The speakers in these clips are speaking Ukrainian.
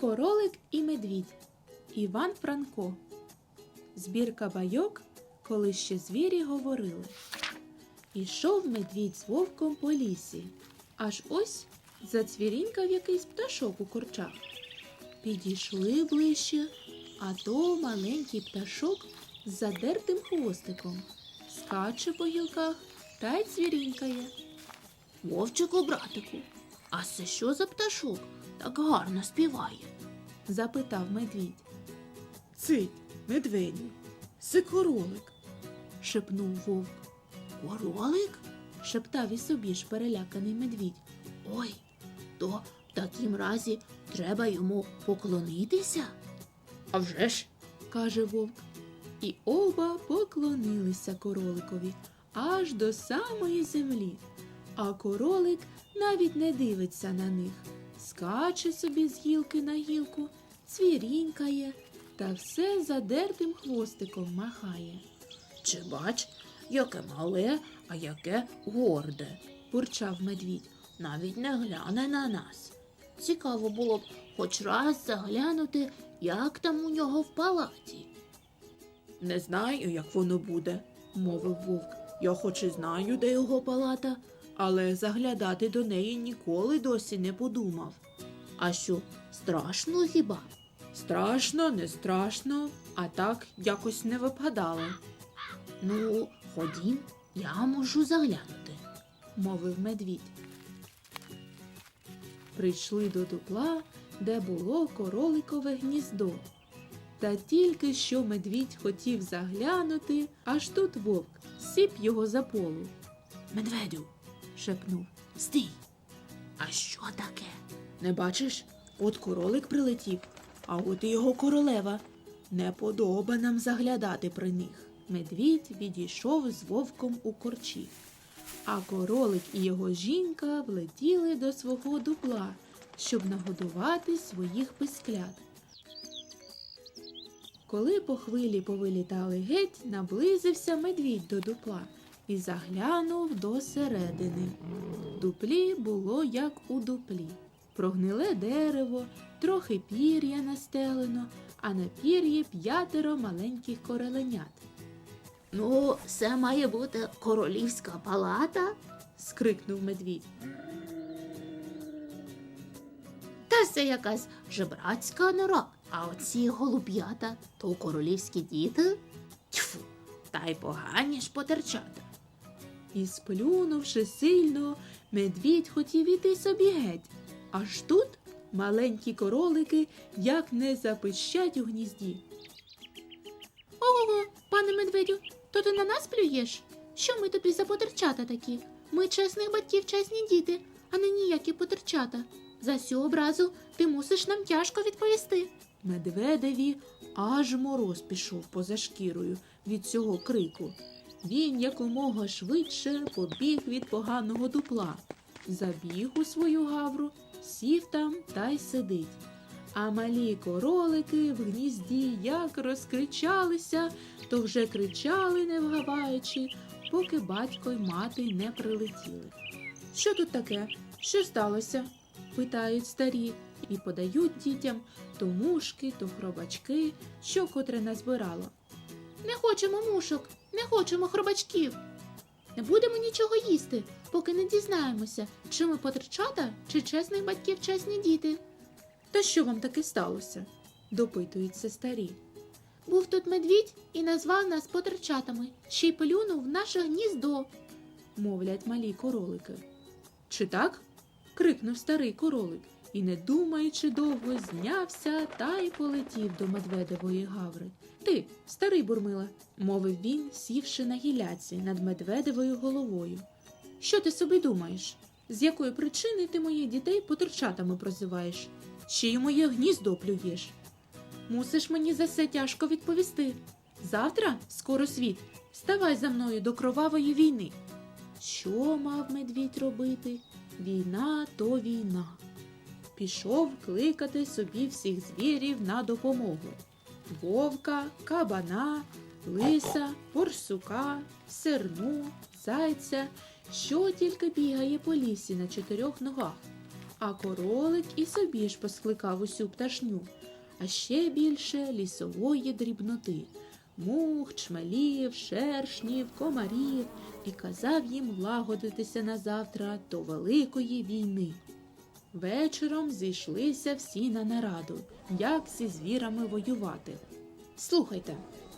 Королик і медвідь. Іван Франко. Збірка байок, коли ще звірі говорили. Ішов медвідь з вовком по лісі. Аж ось зацвірінькав якийсь пташок у корчах. Підійшли ближче, а то маленький пташок з задертим хвостиком. Скаче по гілках та й цвірінькає. Вовчику, братику, а це що за пташок? Так гарно співає. запитав медвідь. Цить, медведю, це королик. шепнув вовк. Королик? Шептав і собі ж переляканий медвідь. Ой, то в такім разі треба йому поклонитися? А вже ж, каже вовк. І оба поклонилися короликові аж до самої землі. А королик навіть не дивиться на них, скаче собі з гілки на гілку, цвірінькає та все задертим хвостиком махає. Чи бач, яке мале, а яке горде. Бурчав медвідь. Навіть не гляне на нас. Цікаво було б хоч раз заглянути, як там у нього в палаті. не знаю, як воно буде. мовив вовк. Я хоч і знаю, де його палата, але заглядати до неї ніколи досі не подумав. А що, страшно хіба? Страшно, не страшно, а так якось не випадало. Ну, ходім, я можу заглянути. мовив медвідь. Прийшли до дупла, де було короликове гніздо. Та тільки що медвідь хотів заглянути, аж тут вовк сіп його за полу, Медведю, шепнув. стій. А що таке? Не бачиш? От королик прилетів, а от і його королева. Не подоба нам заглядати при них. Медвідь відійшов з вовком у корчі, а королик і його жінка влетіли до свого дупла, щоб нагодувати своїх писклят. Коли по хвилі повилітали геть, наблизився медвідь до дупла і заглянув до середини. В дуплі було як у дуплі. Прогниле дерево, трохи пір'я настелено, а на пір'ї п'ятеро маленьких кореленят. Ну, це має бути королівська палата. скрикнув медвідь. Та це якась жебрацька нора. А оці голуб'ята то королівські діти. Тьфу, та й погані ж потерчата. І сплюнувши сильно, медвідь хотів іти собі геть. Аж тут маленькі королики як не запищать у гнізді. Ого, пане медведю, то ти на нас плюєш? Що ми тобі за потерчата такі? Ми чесних батьків чесні діти, а не ніякі потерчата. За цю образу ти мусиш нам тяжко відповісти. Медведеві аж мороз пішов поза шкірою від цього крику. Він якомога швидше побіг від поганого дупла, забіг у свою гавру, сів там та й сидить. А малі королики в гнізді як розкричалися, то вже кричали, не вгаваючи, поки батько й мати не прилетіли. Що тут таке? Що сталося? питають старі і подають дітям то мушки, то хробачки, що котре назбирало. Не хочемо мушок, не хочемо хробачків. Не будемо нічого їсти, поки не дізнаємося, чи ми потерчата, чи чесних батьків чесні діти. Та що вам таке сталося? допитуються старі. Був тут медвідь і назвав нас потерчатами, ще й плюнув в наше гніздо, мовлять малі королики. Чи так? крикнув старий королик і, не думаючи довго, знявся та й полетів до медведевої гаври. Ти, старий бурмила, мовив він, сівши на гіляці над медведевою головою. Що ти собі думаєш? З якої причини ти моїх дітей потерчатами прозиваєш? Ще й моє гніздо плюєш? Мусиш мені за це тяжко відповісти. Завтра скоро світ. Ставай за мною до кровавої війни. Що мав медвідь робити? Війна то війна. Пішов кликати собі всіх звірів на допомогу. Вовка, кабана, лиса, борсука, серну, зайця, що тільки бігає по лісі на чотирьох ногах. А королик і собі ж поскликав усю пташню, а ще більше лісової дрібноти мух, чмелів, шершнів, комарів і казав їм лагодитися на завтра до великої війни. Вечором зійшлися всі на нараду, як зі звірами воювати. Слухайте,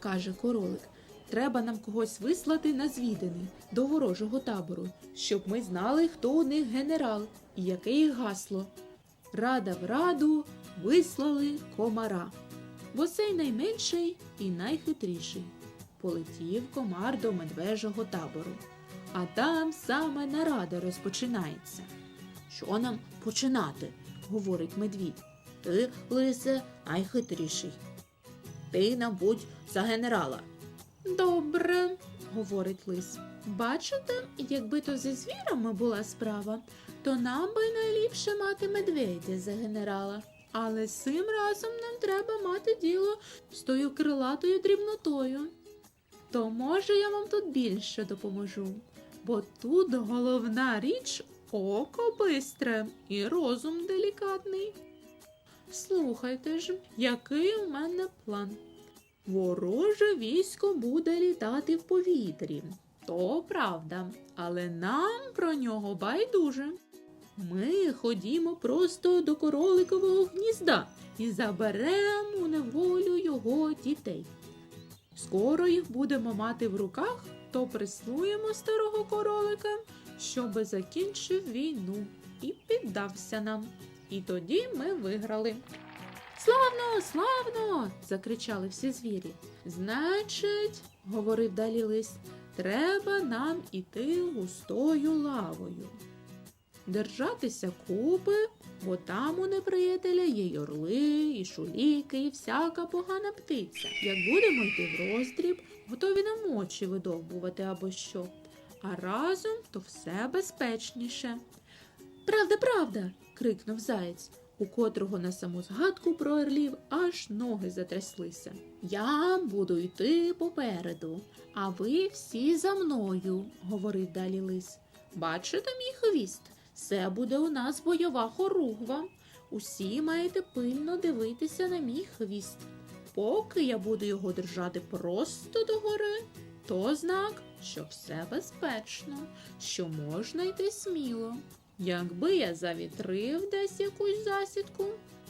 каже королик, треба нам когось вислати на звідини до ворожого табору, щоб ми знали, хто у них генерал і яке їх гасло. Рада в раду вислали комара, бо цей найменший і найхитріший. Полетів комар до медвежого табору, а там саме нарада розпочинається. Що нам починати? говорить медвідь. Ти, лисе, найхитріший. Ти нам будь за генерала. Добре, говорить лис. Бачите, якби то зі звірами була справа, то нам би найліпше мати медведя за генерала. Але цим разом нам треба мати діло з тою крилатою дрібнотою. То може я вам тут більше допоможу, бо тут головна річ око бистре і розум делікатний. Слухайте ж, який у мене план. Вороже військо буде літати в повітрі. То правда, але нам про нього байдуже. Ми ходімо просто до короликового гнізда і заберемо у неволю його дітей. Скоро їх будемо мати в руках, то прислуємо старого королика, щоби закінчив війну і піддався нам. І тоді ми виграли. Славно, славно. закричали всі звірі. Значить, говорив далі лис, треба нам іти густою лавою. Держатися купи, бо там у неприятеля є й орли, і шуліки, і всяка погана птиця. Як будемо йти в роздріб, готові нам очі видовбувати або що. А разом то все безпечніше. Правда, правда. крикнув заєць, у котрого на саму згадку про орлів аж ноги затряслися. Я буду йти попереду, а ви всі за мною, говорив далі лис. Бачите мій хвіст? Це буде у нас бойова хоругва. Усі маєте пильно дивитися на мій хвіст. Поки я буду його держати просто догори, то знак, що все безпечно, що можна йти сміло. Якби я завітрив десь якусь засідку,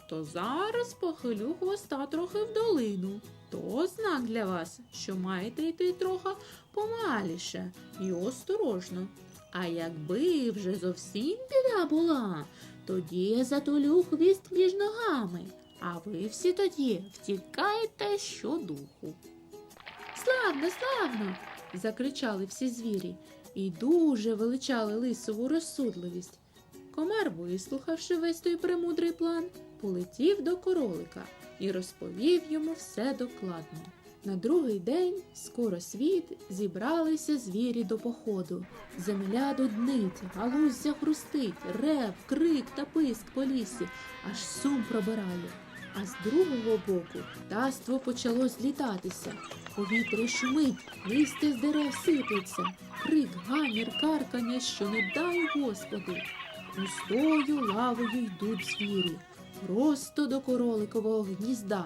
то зараз похилю хвоста трохи в долину. То знак для вас, що маєте йти трохи помаліше і осторожно. А якби вже зовсім біда була, тоді я затулю хвіст між ногами, а ви всі тоді втікаєте щодуху. Славно, славно. закричали всі звірі і дуже величали лисову розсудливість. Комар, вислухавши весь той премудрий план, полетів до королика і розповів йому все докладно. На другий день, скоро світ, зібралися звірі до походу. Земля дуднить, галузя хрустить, рев, крик та писк по лісі, аж сум пробирає. А з другого боку птаство почало злітатися. Повітря шумить, листя з дерев сиплеться, крик, гамір, каркання, що не дай Господи. Густою лавою йдуть звірі, просто до короликового гнізда.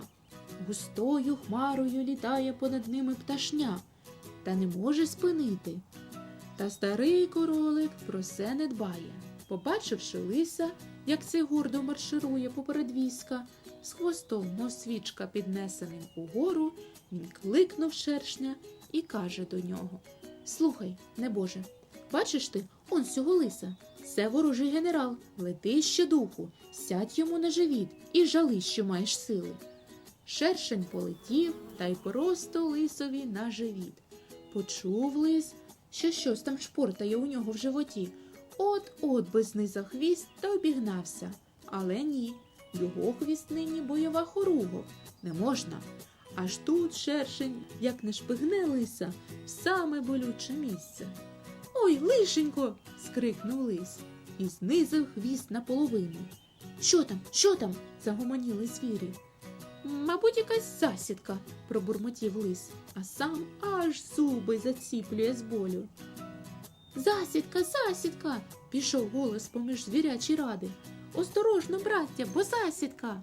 Густою хмарою літає понад ними пташня, та не може спинити. Та старий королик про це не дбає. Побачивши лиса, як цей гордо марширує поперед війська, з хвостом, мов свічка піднесеним угору, він кликнув шершня і каже до нього Слухай, небоже, бачиш ти он цього лиса? Це ворожий генерал, лети ще духу, сядь йому на живіт і жали, що маєш сили. Шершень полетів та й просто лисові на живіт. Почув лис, що щось там шпортає у нього в животі. От-от би знизав хвіст та обігнався. Але ні, його хвіст нині бойова хоруго. Не можна. Аж тут шершень, як не шпигне лиса, в саме болюче місце. Ой, лишенько. скрикнув лис і знизив хвіст наполовину. Що там? Що там? загомоніли звірі. Мабуть, якась засідка, пробурмотів лис, а сам аж зуби заціплює з болю. Засідка, засідка. пішов голос поміж звірячі ради. Осторожно, браття, бо засідка.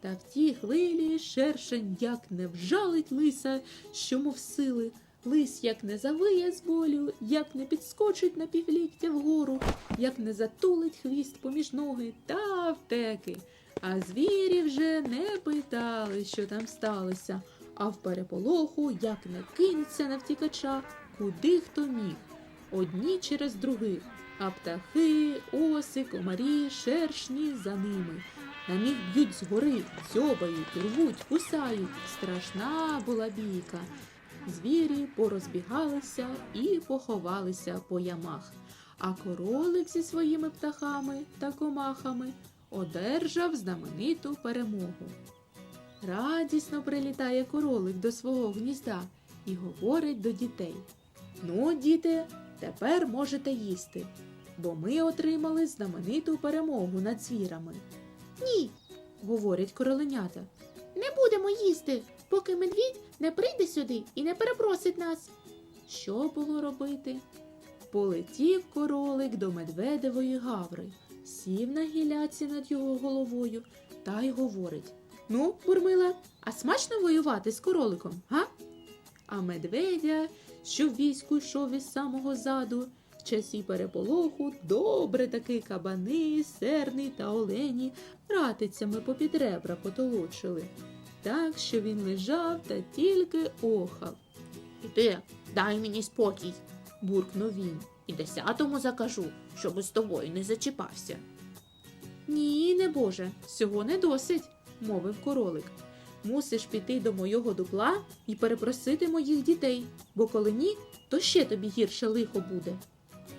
Та в тій хвилі шершень як не вжалить лиса, що мов сили. Лис як не завиє з болю, як не підскочить на півліктя вгору, як не затулить хвіст поміж ноги та втеки. А звірі вже не питали, що там сталося, а в переполоху як не кинеться на втікача, куди хто міг. Одні через других, а птахи, оси, комарі, шершні за ними. На них б'ють згори, дзьобають, рвуть, кусають. Страшна була бійка. Звірі порозбігалися і поховалися по ямах, а королик зі своїми птахами та комахами одержав знамениту перемогу. Радісно прилітає королик до свого гнізда і говорить до дітей: Ну, діти, тепер можете їсти, бо ми отримали знамениту перемогу над звірами. Ні, Говорять короленята. не будемо їсти, поки медвідь не прийде сюди і не перепросить нас. Що було робити? Полетів королик до медведевої гаври, сів на гіляці над його головою та й говорить: Ну, бурмила, а смачно воювати з короликом, га? А медведя, що в війську йшов із самого заду, в часі переполоху добре таки кабани, серни та олені ратицями попід ребра потолочили, так що він лежав та тільки охав. Іди, дай мені спокій. буркнув він. І десятому закажу, щоб з тобою не зачіпався. Ні, не Боже, цього не досить, мовив королик. Мусиш піти до мого дупла і перепросити моїх дітей, бо коли ні, то ще тобі гірше лихо буде.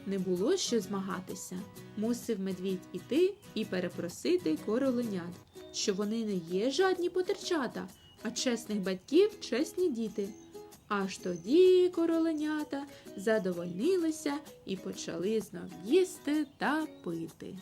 Не було що змагатися. Мусив медвідь іти і перепросити короленят, що вони не є жадні потерчата, а чесних батьків чесні діти. Аж тоді короленята задовольнилися і почали знов їсти та пити.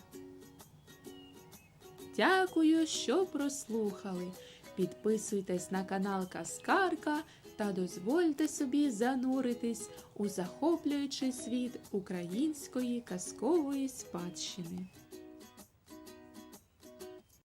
Дякую, що прослухали. Підписуйтесь на канал Каскарка та дозвольте собі зануритись у захоплюючий світ української казкової спадщини.